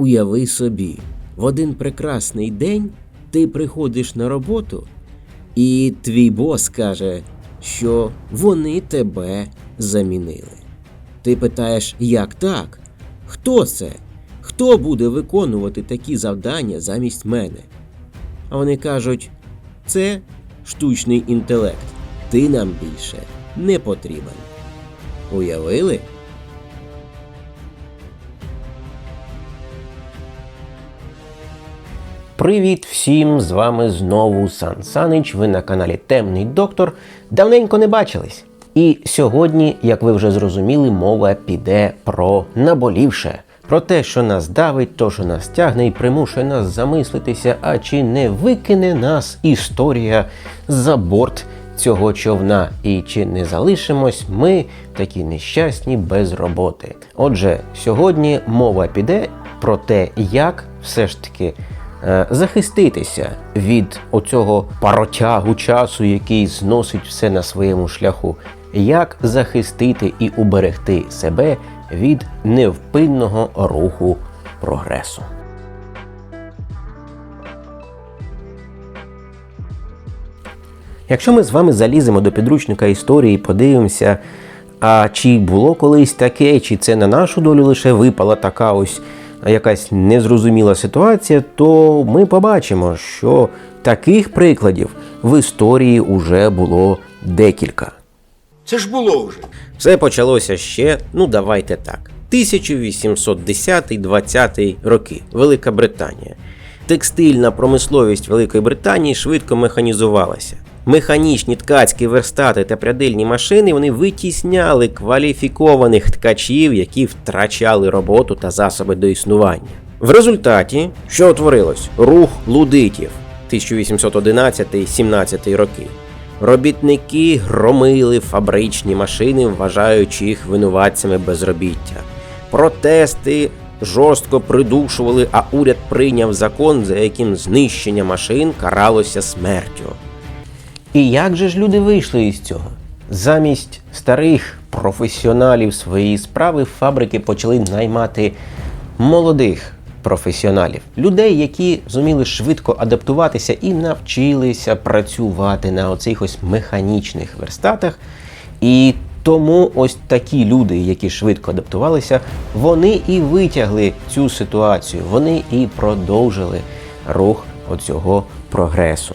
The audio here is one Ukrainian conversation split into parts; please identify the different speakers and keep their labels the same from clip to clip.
Speaker 1: Уяви собі, в один прекрасний день ти приходиш на роботу, і твій бос каже, що вони тебе замінили. Ти питаєш, як так? Хто це? Хто буде виконувати такі завдання замість мене? А вони кажуть: це штучний інтелект. Ти нам більше не потрібен. Уявили?
Speaker 2: Привіт всім! З вами знову Сан Санич. Ви на каналі Темний Доктор. Давненько не бачились. І сьогодні, як ви вже зрозуміли, мова піде про наболівше. Про те, що нас давить, то, що нас тягне і примушує нас замислитися, а чи не викине нас історія за борт цього човна, і чи не залишимось ми такі нещасні без роботи. Отже, сьогодні мова піде про те, як все ж таки захиститися від оцього паротягу часу, який зносить все на своєму шляху, як захистити і уберегти себе від невпинного руху прогресу. Якщо ми з вами заліземо до підручника історії і подивимося, а чи було колись таке, чи це на нашу долю лише випала така ось якась незрозуміла ситуація, то ми побачимо, що таких прикладів в історії вже було декілька.
Speaker 3: Це ж було вже.
Speaker 1: Все почалося ще, ну давайте так. 1810-20 роки. Велика Британія. Текстильна промисловість Великої Британії швидко механізувалася. Механічні ткацькі верстати та прядильні машини вони витісняли кваліфікованих ткачів, які втрачали роботу та засоби до існування. В результаті, що утворилось? Рух лудитів 1811-17 роки. Робітники громили фабричні машини, вважаючи їх винуватцями безробіття. Протести жорстко придушували, а уряд прийняв закон, за яким знищення машин каралося смертю.
Speaker 2: І як же ж люди вийшли із цього? Замість старих професіоналів своєї справи фабрики почали наймати молодих професіоналів, людей, які зуміли швидко адаптуватися і навчилися працювати на оцих ось механічних верстатах. І тому ось такі люди, які швидко адаптувалися, вони і витягли цю ситуацію, вони і продовжили рух оцього прогресу.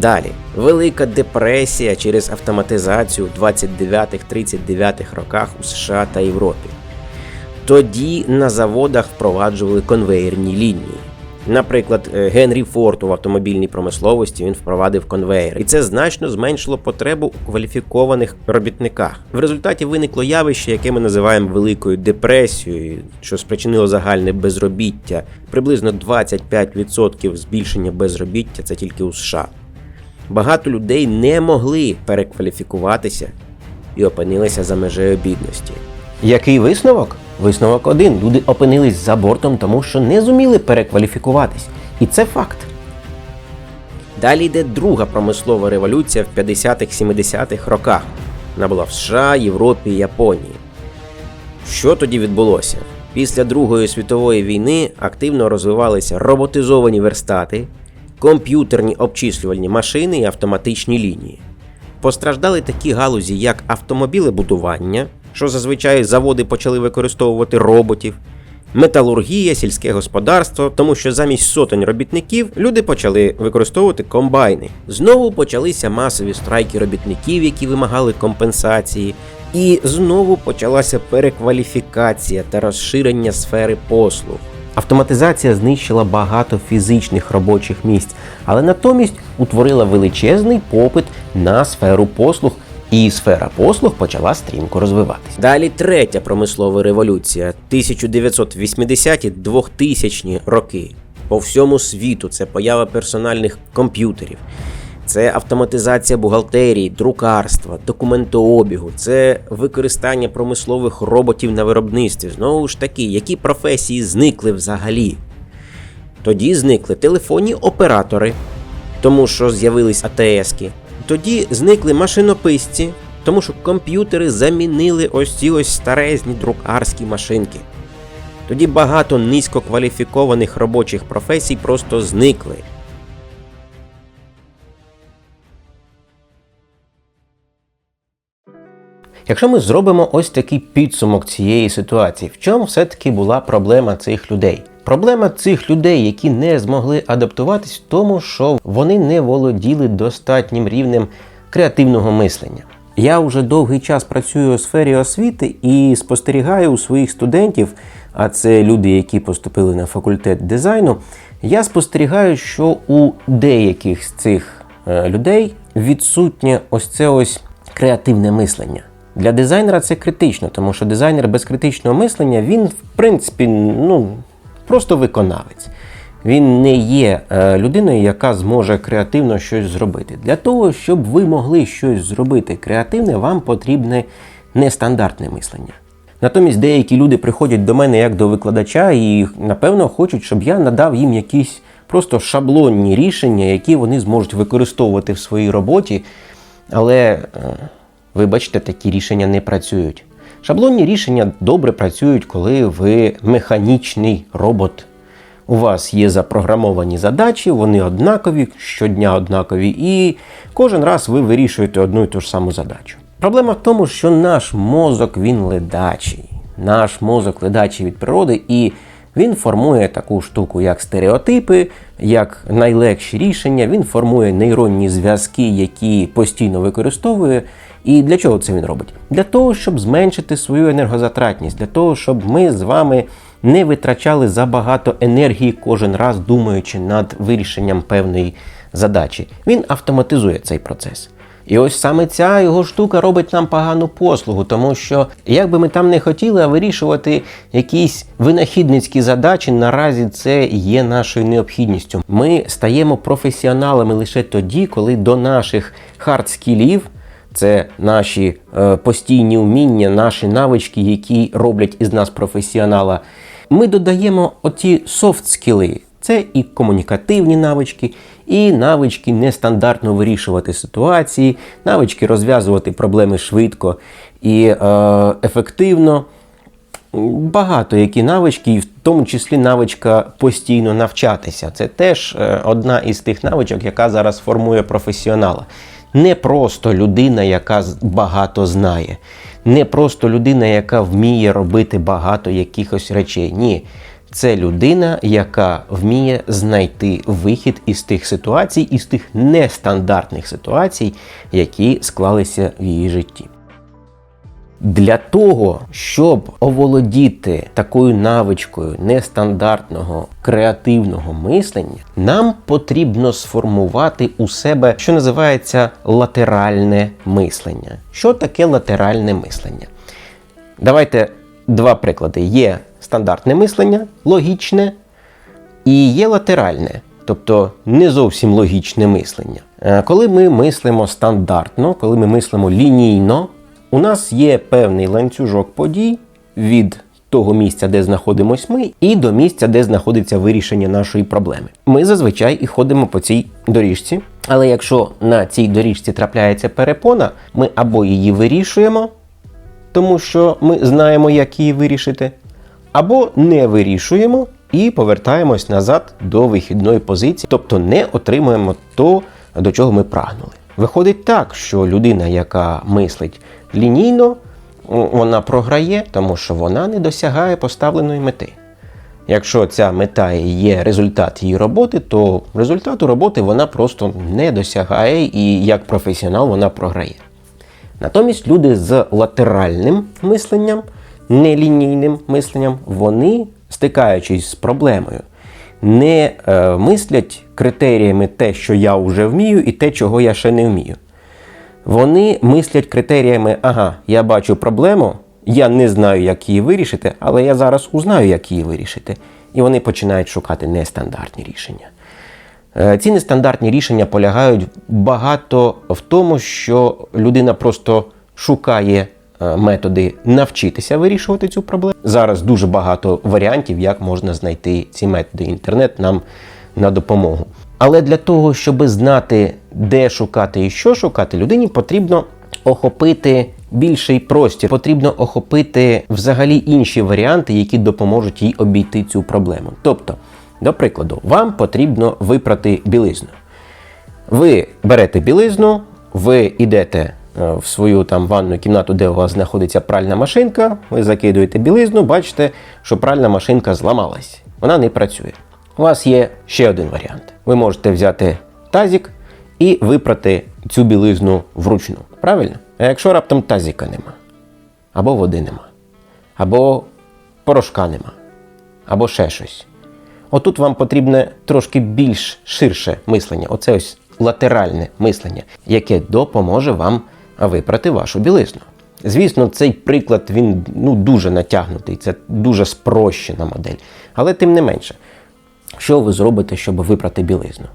Speaker 1: Далі, Велика депресія через автоматизацію в 29-39 роках у США та Європі. Тоді на заводах впроваджували конвеєрні лінії. Наприклад, е, Генрі Форд у автомобільній промисловості він впровадив конвейер, і це значно зменшило потребу у кваліфікованих робітниках. В результаті виникло явище, яке ми називаємо великою депресією, що спричинило загальне безробіття. Приблизно 25% збільшення безробіття це тільки у США. Багато людей не могли перекваліфікуватися і опинилися за межею бідності.
Speaker 2: Який висновок? Висновок один. Люди опинились за бортом, тому що не зуміли перекваліфікуватись. І це факт.
Speaker 1: Далі йде друга промислова революція в 50-х-70-х роках. Вона була в США, Європі Японії. Що тоді відбулося? Після Другої світової війни активно розвивалися роботизовані верстати, комп'ютерні обчислювальні машини і автоматичні лінії. Постраждали такі галузі, як автомобілебудування, що зазвичай заводи почали використовувати роботів, металургія, сільське господарство, тому що замість сотень робітників люди почали використовувати комбайни. Знову почалися масові страйки робітників, які вимагали компенсації, і знову почалася перекваліфікація та розширення сфери послуг.
Speaker 2: Автоматизація знищила багато фізичних робочих місць, але натомість утворила величезний попит на сферу послуг, і сфера послуг почала стрімко розвиватися.
Speaker 1: Далі третя промислова революція 1980-2000 роки. По всьому світу це поява персональних комп'ютерів, це автоматизація бухгалтерії, друкарства, документообігу, це використання промислових роботів на виробництві. Знову ж таки, які професії зникли взагалі? Тоді зникли телефонні оператори, тому що з'явились АТСки. Тоді зникли машинописці, тому що комп'ютери замінили ось ці ось старезні друкарські машинки. тоді багато низькокваліфікованих робочих професій просто зникли.
Speaker 2: Якщо ми зробимо ось такий підсумок цієї ситуації, в чому все-таки була проблема цих людей? Проблема цих людей, які не змогли адаптуватись, в тому, що вони не володіли достатнім рівнем креативного мислення. Я вже довгий час працюю у сфері освіти і спостерігаю у своїх студентів, а це люди, які поступили на факультет дизайну. Я спостерігаю, що у деяких з цих е, людей відсутнє ось це ось креативне мислення. Для дизайнера це критично, тому що дизайнер без критичного мислення він, в принципі, ну, просто виконавець. Він не є е, людиною, яка зможе креативно щось зробити. Для того, щоб ви могли щось зробити креативне, вам потрібне нестандартне мислення. Натомість деякі люди приходять до мене як до викладача і, напевно, хочуть, щоб я надав їм якісь просто шаблонні рішення, які вони зможуть використовувати в своїй роботі. Але, е, вибачте, такі рішення не працюють. Шаблонні рішення добре працюють, коли ви механічний робот. У вас є запрограмовані задачі, вони однакові, щодня однакові, і кожен раз ви вирішуєте одну і ту ж саму задачу. Проблема в тому, що наш мозок він ледачий. Наш мозок ледачий від природи, і він формує таку штуку, як стереотипи, як найлегші рішення. Він формує нейронні зв'язки, які постійно використовує. І для чого це він робить? Для того, щоб зменшити свою енергозатратність, для того, щоб ми з вами не витрачали забагато енергії кожен раз, думаючи над вирішенням певної задачі. Він автоматизує цей процес. І ось саме ця його штука робить нам погану послугу, тому що як би ми там не хотіли, а вирішувати якісь винахідницькі задачі, наразі це є нашою необхідністю. Ми стаємо професіоналами лише тоді, коли до наших хард-скілів це наші е, постійні вміння, наші навички, які роблять із нас професіонала. Ми додаємо оті софт-скіли. Це і комунікативні навички, і навички нестандартно вирішувати ситуації, навички розв'язувати проблеми швидко і е, ефективно. Багато які навички, і в тому числі навичка постійно навчатися. Це теж е, одна із тих навичок, яка зараз формує професіонала. Не просто людина, яка багато знає, не просто людина, яка вміє робити багато якихось речей. Ні. Це людина, яка вміє знайти вихід із тих ситуацій, із тих нестандартних ситуацій, які склалися в її житті. Для того, щоб оволодіти такою навичкою нестандартного креативного мислення, нам потрібно сформувати у себе, що називається латеральне мислення. Що таке латеральне мислення? Давайте два приклади: є стандартне мислення, логічне, і є латеральне, тобто не зовсім логічне мислення. Е, Коли ми мислимо стандартно, коли ми мислимо лінійно, у нас є певний ланцюжок подій від того місця, де знаходимось ми, і до місця, де знаходиться вирішення нашої проблеми. Ми зазвичай і ходимо по цій доріжці. Але якщо на цій доріжці трапляється перепона, ми або її вирішуємо, тому що ми знаємо, як її вирішити, або не вирішуємо і повертаємось назад до вихідної позиції, тобто не отримуємо то, до чого ми прагнули. Виходить так, що людина, яка мислить лінійно, вона програє, тому що вона не досягає поставленої мети. Якщо ця мета і є результат її роботи, то результату роботи вона просто не досягає, і як професіонал вона програє. Натомість люди з латеральним мисленням, нелінійним мисленням, вони, стикаючись з проблемою, не е, мислять критеріями те, що я вже вмію, і те, чого я ще не вмію. Вони мислять критеріями: ага, я бачу проблему, я не знаю, як її вирішити, але я зараз узнаю, як її вирішити. І вони починають шукати нестандартні рішення. Е, Ці нестандартні рішення полягають багато в тому, що людина просто шукає методи навчитися вирішувати цю проблему. Зараз дуже багато варіантів, як можна знайти ці методи. Інтернет нам на допомогу. Але для того, щоб знати, де шукати і що шукати, людині потрібно охопити більший простір. Потрібно охопити взагалі інші варіанти, які допоможуть їй обійти цю проблему. Тобто, до прикладу, вам потрібно випрати білизну. Ви берете білизну, ви йдете е, в свою там ванну кімнату, де у вас знаходиться пральна машинка, ви закидуєте білизну, бачите, що пральна машинка зламалась. Вона не працює. У вас є ще один варіант. Ви можете взяти тазик і випрати цю білизну вручну. Правильно? А якщо раптом тазика нема, або води нема, або порошка нема, або ще щось. Отут вам потрібне трошки більш ширше мислення, оце ось латеральне мислення, яке допоможе вам випрати вашу білизну. Звісно, цей приклад він ну, дуже натягнутий, це дуже спрощена модель. Але тим не менше, що ви зробите, щоб випрати білизну?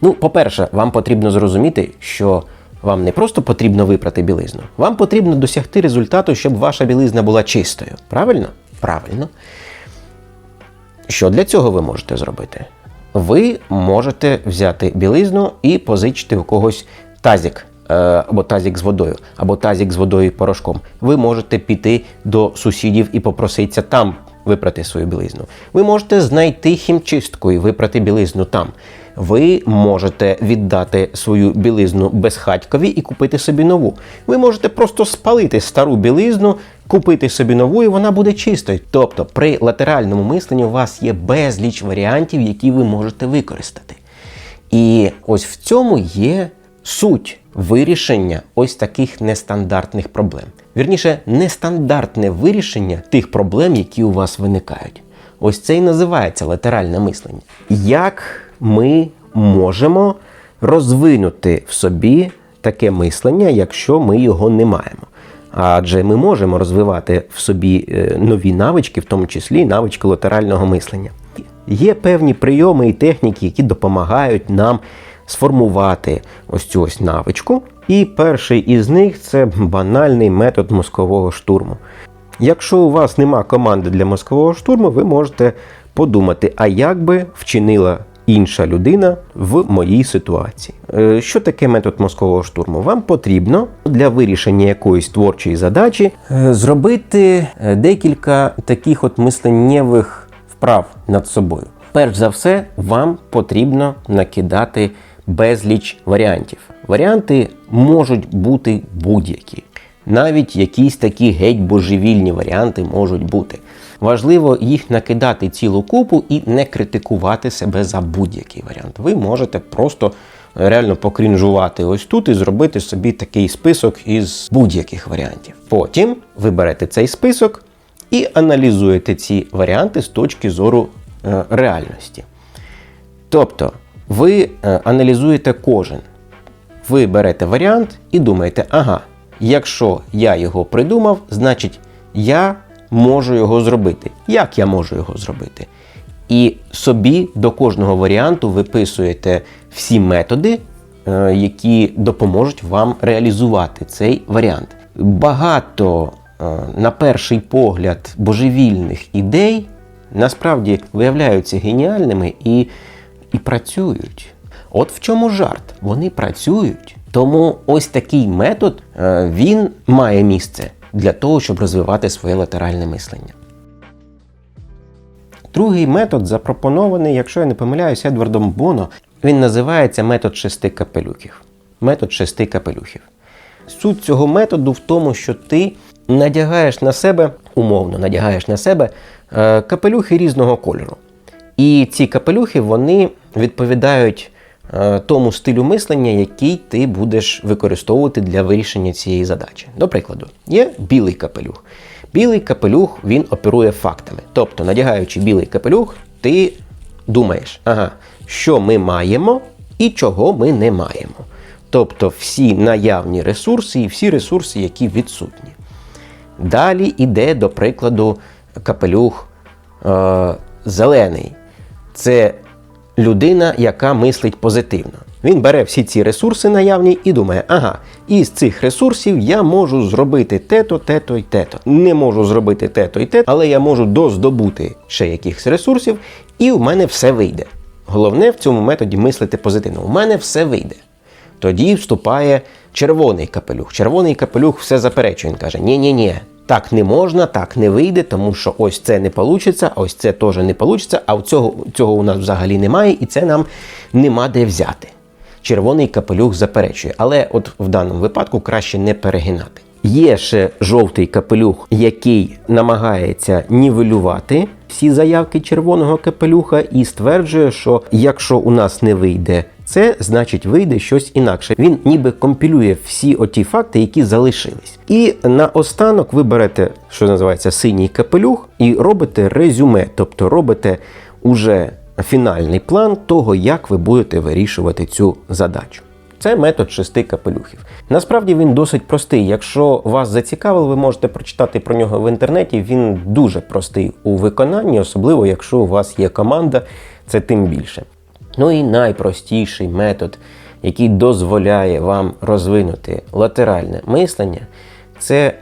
Speaker 2: Ну, по-перше, вам потрібно зрозуміти, що вам не просто потрібно випрати білизну, вам потрібно досягти результату, щоб ваша білизна була чистою. Правильно? Правильно. Що для цього ви можете зробити? Ви можете взяти білизну і позичити у когось тазик, е, або тазик з водою, або тазик з водою і порошком. Ви можете піти до сусідів і попроситися там випрати свою білизну. Ви можете знайти хімчистку і випрати білизну там. Ви можете віддати свою білизну безхатькові і купити собі нову. Ви можете просто спалити стару білизну, купити собі нову, і вона буде чистою. Тобто, при латеральному мисленні у вас є безліч варіантів, які ви можете використати. І ось в цьому є суть вирішення ось таких нестандартних проблем. Вірніше, нестандартне вирішення тих проблем, які у вас виникають. Ось це і називається латеральне мислення. Як ми можемо розвинути в собі таке мислення, якщо ми його не маємо? Адже ми можемо розвивати в собі е, нові навички, в тому числі навички латерального мислення. Є певні прийоми і техніки, які допомагають нам сформувати ось цю ось навичку. І перший із них це банальний метод мозкового штурму. Якщо у вас нема команди для мозкового штурму, ви можете подумати, а як би вчинила інша людина в моїй ситуації. Е, Що таке метод мозкового штурму? Вам потрібно для вирішення якоїсь творчої задачі е, зробити е, декілька таких от мисленнєвих вправ над собою. Перш за все, вам потрібно накидати безліч варіантів. Варіанти можуть бути будь-які. Навіть якісь такі геть божевільні варіанти можуть бути. Важливо їх накидати цілу купу і не критикувати себе за будь-який варіант. Ви можете просто реально покрінжувати ось тут і зробити собі такий список із будь-яких варіантів. Потім ви берете цей список і аналізуєте ці варіанти з точки зору е, реальності. Тобто, ви е, аналізуєте кожен. Ви берете варіант і думаєте, ага, якщо я його придумав, значить я можу його зробити. Як я можу його зробити? І собі до кожного варіанту виписуєте всі методи, е, які допоможуть вам реалізувати цей варіант. Багато, е, на перший погляд, божевільних ідей насправді виявляються геніальними і, і працюють. От в чому жарт. Вони працюють. Тому ось такий метод е, він має місце для того, щоб розвивати своє латеральне мислення. Другий метод запропонований, якщо я не помиляюсь, Едвардом Боно. Він називається метод шести капелюхів. Метод шести капелюхів. Суть цього методу в тому, що ти надягаєш на себе, умовно надягаєш на себе е, капелюхи різного кольору. І ці капелюхи вони відповідають е, тому стилю мислення, який ти будеш використовувати для вирішення цієї задачі. До прикладу, є білий капелюх. Білий капелюх він оперує фактами. Тобто, надягаючи білий капелюх, ти думаєш, ага, що ми маємо і чого ми не маємо. Тобто всі наявні ресурси і всі ресурси, які відсутні. Далі йде, до прикладу, капелюх е, зелений. Це людина, яка мислить позитивно. Він бере всі ці ресурси наявні і думає, ага, із цих ресурсів я можу зробити те-то, те-то і те-то. Не можу зробити те-то і те, але я можу доздобути ще якихось ресурсів, і у мене все вийде. Головне в цьому методі мислити позитивно. У мене все вийде. Тоді вступає червоний капелюх. Червоний капелюх все заперечує. Він каже: ні ні ні так не можна, так не вийде, тому що ось це не вийде, ось це теж не вийде, а цього, цього у нас взагалі немає, і це нам нема де взяти. Червоний капелюх заперечує, але от в даному випадку краще не перегинати. Є ще жовтий капелюх, який намагається нівелювати всі заявки червоного капелюха і стверджує, що якщо у нас не вийде це, значить вийде щось інакше. Він ніби компілює всі оті факти, які залишились. І наостанок ви берете, що називається синій капелюх, і робите резюме, тобто робите уже фінальний план того, як ви будете вирішувати цю задачу. Це метод шести капелюхів. Насправді він досить простий. Якщо вас зацікавило, ви можете прочитати про нього в інтернеті. Він дуже простий у виконанні, особливо якщо у вас є команда, це тим більше. Ну і найпростіший метод, який дозволяє вам розвинути латеральне мислення, це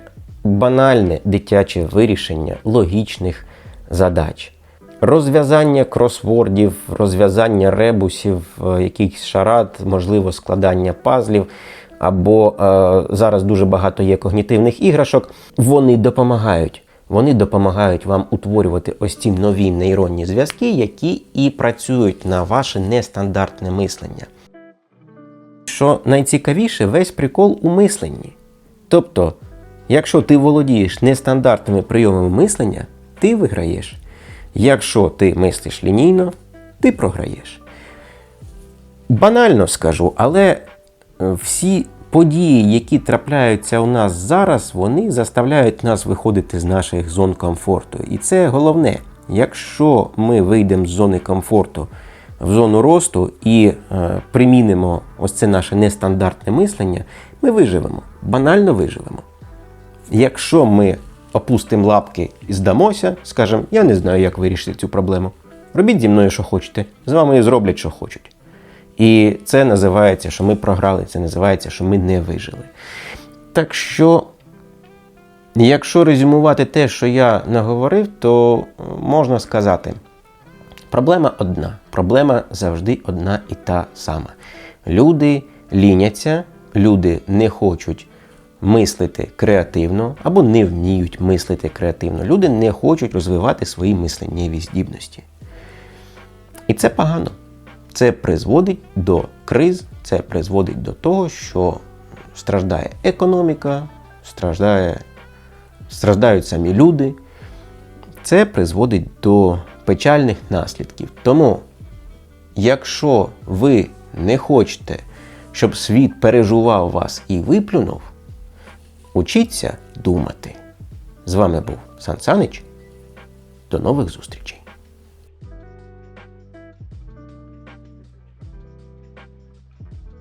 Speaker 2: банальне дитяче вирішення логічних задач. Розв'язання кросвордів, розв'язання ребусів, е, якихось шарад, можливо, складання пазлів, або е, зараз дуже багато є когнітивних іграшок. Вони допомагають. Вони допомагають вам утворювати ось ці нові нейронні зв'язки, які і працюють на ваше нестандартне мислення. Що найцікавіше, весь прикол у мисленні. Тобто, якщо ти володієш нестандартними прийомами мислення, ти виграєш. Якщо ти мислиш лінійно, ти програєш. Банально скажу, але е, всі події, які трапляються у нас зараз, вони заставляють нас виходити з наших зон комфорту. І це головне. Якщо ми вийдемо з зони комфорту в зону росту і е, примінимо ось це наше нестандартне мислення, ми виживемо, банально виживемо. Якщо ми опустимо лапки і здамося, скажемо, я не знаю, як вирішити цю проблему. Робіть зі мною, що хочете, з вами зроблять, що хочуть. І це називається, що ми програли, це називається, що ми не вижили. Так що, якщо резюмувати те, що я наговорив, то е, можна сказати, проблема одна. Проблема завжди одна і та сама. Люди ліняться, люди не хочуть мислити креативно або не вміють мислити креативно. Люди не хочуть розвивати свої мисленнєві здібності. І це погано. Це призводить до криз, це призводить до того, що страждає економіка, страждає, страждають самі люди. Це призводить до печальних наслідків. Тому, якщо ви не хочете, щоб світ переживав вас і виплюнув, учіться думати. З вами був Сан Санич. До нових зустрічей!